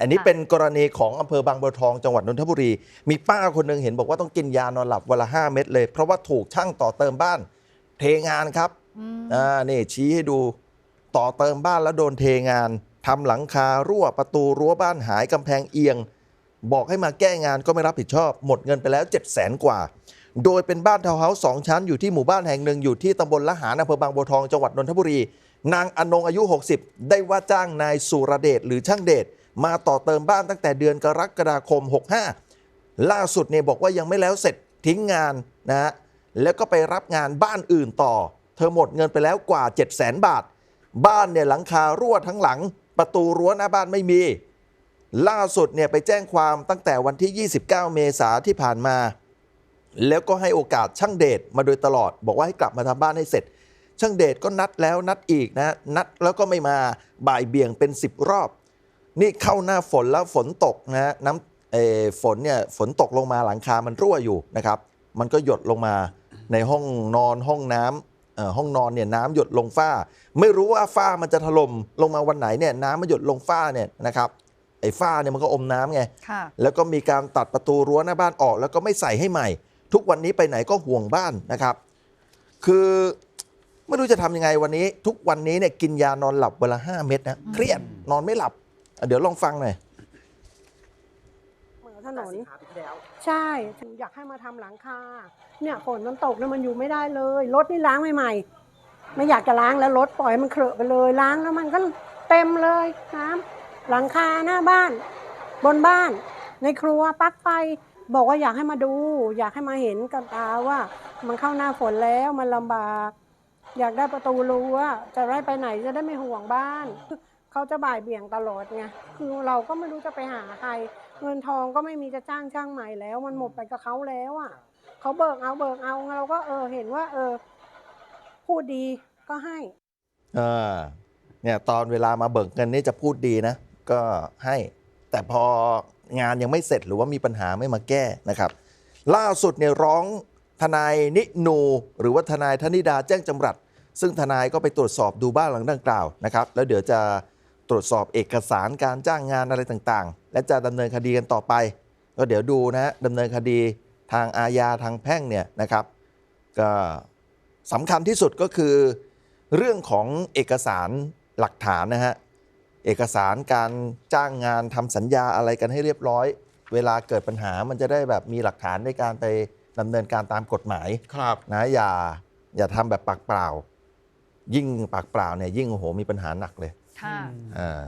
อันนี้ค่ะเป็นกรณีของอำเภอบางบัวทองจังหวัดนนทบุรี มีป้าคนหนึ่งเห็นบอกว่าต้องกินยานอนหลับวันละ 5 เม็ดเลย เพราะว่าถูกช่างต่อเติมบ้าน เทงานครับอืมอ่านี่ชี้ให้ดูต่อเติมบ้านแล้วโดนเทงานทำหลังคารั่วประตูรั้วบ้านหายกำแพงเอียง บอกให้มาแก้งานก็ไม่รับผิดชอบ หมดเงินไปแล้ว 7 0 0แสนกว่า โดยเป็นบ้านทาวน์เฮาส์สองชั้นอยู่ที่หมู่บ้านแห่งหนึ่งอยู่ที่ตำบลละหารอำเภอบางบัวทองจังหวัดนนทบุรี นางอนงอายุ 60 ได้ว่าจ้างนายสุรเดชหรือช่างเดช มาต่อเติมบ้านตั้งแต่เดือนกรกฎาคม 65 ล่าสุดเนี่ยบอกว่ายังไม่แล้วเสร็จทิ้งงานนะฮะแล้วก็ไปรับงานบ้านอื่นต่อ เธอหมดเงินไปแล้วกว่า 7 0 0 0 0 0 บาท บ้านเนี่ยหลังคารั่วทั้งหลัง ประตูรั้วหน้าบ้านไม่มี ล่าสุดเนี่ยไปแจ้งความตั้งแต่วันที่ 29 เมษาที่ผ่านมา แล้วก็ให้โอกาสช่างเดชมาโดยตลอด บอกว่าให้กลับมาทำบ้านให้เสร็จ ช่างเดชก็นัดแล้วนัดอีกนะนัดแล้วก็ไม่มาบ่ายเบี่ยงเป็น 10 รอบ นี่เข้าหน้าฝนแล้วฝนตกนะน้ำเออฝนเนี่ยฝนตกลงมาหลังคามันรั่วอยู่นะครับ มันก็หยดลงมาในห้องนอนห้องน้ำเอ่อห้องนอนเนี่ยน้ำหยดลงฝ้า ไม่รู้ว่าฝ้ามันจะถล่มลงมาวันไหนเนี่ยน้ำมันหยดลงฝ้าเนี่ยนะครับไอ้ฝ้าเนี่ยมันก็อมน้ำไงค่ะแล้วก็มีการตัดประตูรั้วหน้าบ้านออก แล้วก็ไม่ใส่ให้ใหม่ ทุกวันนี้ไปไหนก็ห่วงบ้านนะครับ คือไม่รู้จะทำยังไงวันนี้ ทุกวันนี้เนี่ยกินยานอนหลับวันละห้าเม็ดนะเครียดนอนไม่หลับ อะเดี๋ยวลองฟังหน่อย เหมือนถนนสินค้าปีที่แล้ว ใช่ถึงอยากให้มาทำหลังคา เนี่ยฝนมันตกแล้วมันอยู่ไม่ได้เลย รถนี่ล้างใหม่ๆ ไม่อยากจะล้างแล้วรถปล่อยให้มันเคลอะไปเลย ล้างแล้วมันก็เต็มเลยน้ำหลังคาหน้าบ้าน บนบ้าน ในครัวปลั๊กไฟบอกว่าอยากให้มาดู อยากให้มาเห็นกับตาว่า มันเข้าหน้าฝนแล้วมันลำบาก อยากได้ประตูรั้วจะได้ไปไหนจะได้ไม่ห่วงบ้าน เขาจะบ่ายเบี่ยงตลอดไงคือเราก็ไม่รู้จะไปหาใคร เงินทองก็ไม่มีจะจ้างช่างใหม่แล้ว มันหมดไปกับเขาแล้วอะเขาเบิกเอาเบิกเอาเราก็เออเห็นว่า เออ พูดดีก็ให้เอ่าเนี่ยตอนเวลามาเบิกเงินนี่จะพูดดีนะ ก็ให้ แต่พองานยังไม่เสร็จหรือว่ามีปัญหาไม่มาแก้นะครับ ล่าสุดเนี่ยร้องทนายนินูหรือว่าทนายธนิดาแจ้งจำรัด ซึ่งทนายก็ไปตรวจสอบดูบ้านหลังดังกล่าวนะครับ แล้วเดี๋ยวจะ ตรวจสอบเอกสารการจ้างงานอะไรต่างๆ และจะดำเนินคดีกันต่อไปก็เดี๋ยวดูนะฮะดำเนินคดีทางอาญาทางแพ่งเนี่ยนะครับก็สำคัญที่สุดก็คือ เรื่องของเอกสารหลักฐานนะฮะเอกสารการจ้างงานทำสัญญาอะไรกันให้เรียบร้อย เวลาเกิดปัญหามันจะได้แบบมีหลักฐานในการไปดำเนินการตามกฎหมายครับนะอย่าอย่าทำแบบปากเปล่า ยิ่งปากเปล่าเนี่ยยิ่งโอ้โหมีปัญหาหนักเลย ค่ะอ่า